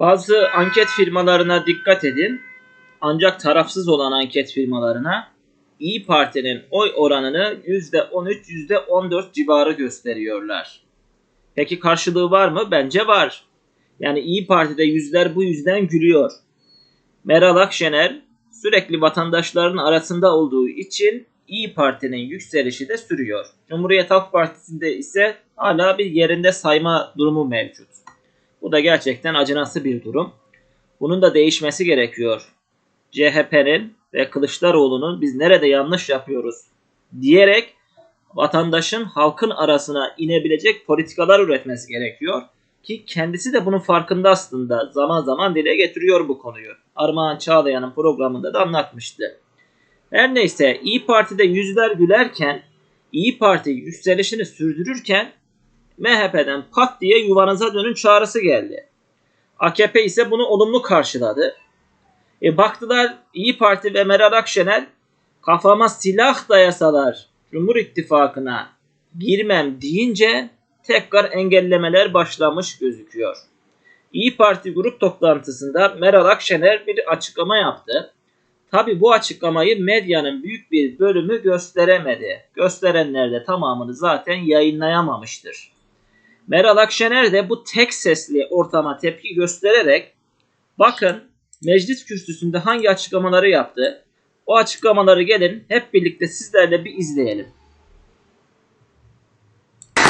Bazı anket firmalarına dikkat edin. Ancak tarafsız olan anket firmalarına İyi Parti'nin oy oranını %13, %14 civarı gösteriyorlar. Peki karşılığı var mı? Bence var. Yani İyi Parti'de yüzler bu yüzden gülüyor. Meral Akşener sürekli vatandaşların arasında olduğu için İyi Parti'nin yükselişi de sürüyor. Cumhuriyet Halk Partisi'nde ise hala bir yerinde sayma durumu mevcut. Bu da gerçekten acınası bir durum. Bunun da değişmesi gerekiyor. CHP'nin ve Kılıçdaroğlu'nun biz nerede yanlış yapıyoruz diyerek vatandaşın halkın arasına inebilecek politikalar üretmesi gerekiyor. Ki kendisi de bunun farkında aslında zaman zaman dile getiriyor bu konuyu. Armağan Çağlayan'ın programında da anlatmıştı. Her neyse İyi Parti'de yüzler gülerken İyi Parti yükselişini sürdürürken MHP'den pat diye yuvanıza dönün çağrısı geldi. AKP ise bunu olumlu karşıladı. E baktılar İyi Parti ve Meral Akşener kafama silah dayasalar Cumhur İttifakı'na girmem deyince tekrar engellemeler başlamış gözüküyor. İyi Parti grup toplantısında Meral Akşener bir açıklama yaptı. Tabi bu açıklamayı medyanın büyük bir bölümü gösteremedi. Gösterenler de tamamını zaten yayınlayamamıştır. Meral Akşener de bu tek sesli ortama tepki göstererek bakın meclis kürsüsünde hangi açıklamaları yaptı. O açıklamaları gelin hep birlikte sizlerle bir izleyelim.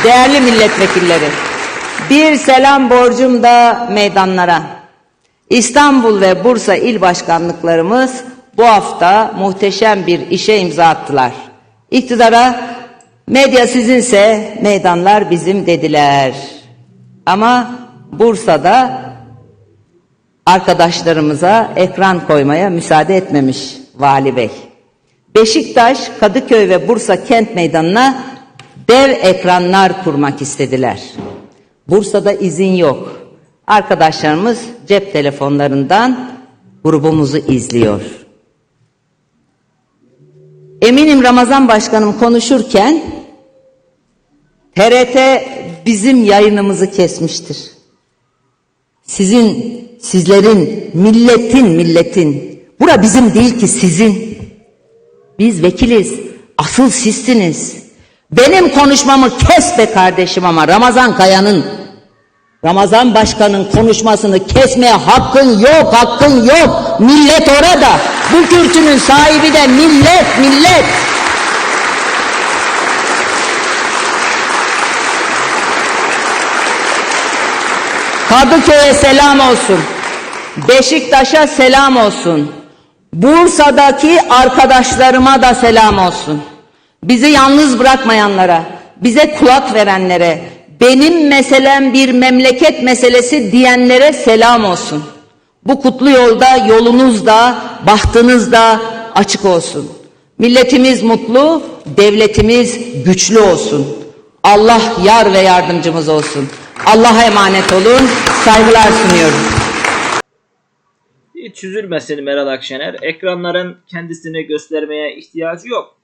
Değerli milletvekilleri, bir selam borcum da meydanlara. İstanbul ve Bursa il başkanlıklarımız bu hafta muhteşem bir işe imza attılar. İktidara medya sizinse meydanlar bizim dediler. Ama Bursa'da arkadaşlarımıza ekran koymaya müsaade etmemiş Vali Bey. Beşiktaş, Kadıköy ve Bursa kent meydanına dev ekranlar kurmak istediler. Bursa'da izin yok. Arkadaşlarımız cep telefonlarından grubumuzu izliyor. Eminim Ramazan Başkanım konuşurken TRT bizim yayınımızı kesmiştir. Sizin, sizlerin, milletin, milletin. Bura bizim değil ki sizin. Biz vekiliz. Asıl sizsiniz. Benim konuşmamı kes be kardeşim ama Ramazan Kaya'nın Ramazan Başkan'ın konuşmasını kesmeye hakkın yok, hakkın yok. Millet orada. Bu kürsünün sahibi de millet, millet. Kadıköy'e selam olsun. Beşiktaş'a selam olsun. Bursa'daki arkadaşlarıma da selam olsun. Bizi yalnız bırakmayanlara, bize kulak verenlere, benim meselem bir memleket meselesi diyenlere selam olsun. Bu kutlu yolda yolunuz da, bahtınız da açık olsun. Milletimiz mutlu, devletimiz güçlü olsun. Allah yar ve yardımcımız olsun. Allah'a emanet olun. Saygılar sunuyorum. Hiç üzülmesin Meral Akşener. Ekranların kendisini göstermeye ihtiyacı yok.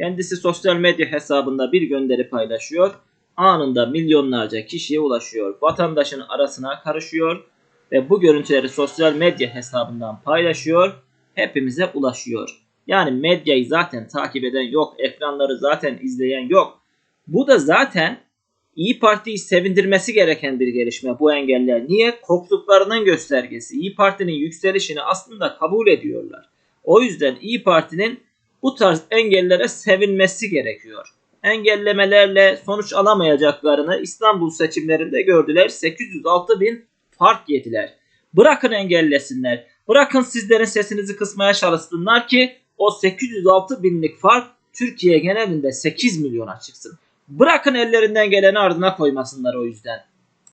Kendisi sosyal medya hesabında bir gönderi paylaşıyor. Anında milyonlarca kişiye ulaşıyor. Vatandaşın arasına karışıyor ve bu görüntüleri sosyal medya hesabından paylaşıyor. Hepimize ulaşıyor. Yani medyayı zaten takip eden yok. Ekranları zaten izleyen yok. Bu da zaten İyi Parti'yi sevindirmesi gereken bir gelişme bu engeller. Niye? Korktuklarının göstergesi. İyi Parti'nin yükselişini aslında kabul ediyorlar. O yüzden İyi Parti'nin bu tarz engellere sevinmesi gerekiyor. Engellemelerle sonuç alamayacaklarını İstanbul seçimlerinde gördüler. 806 bin fark yediler. Bırakın engellesinler. Bırakın sizlerin sesinizi kısmaya çalışsınlar ki o 806 binlik fark Türkiye genelinde 8 milyona çıksın. Bırakın ellerinden geleni ardına koymasınlar o yüzden.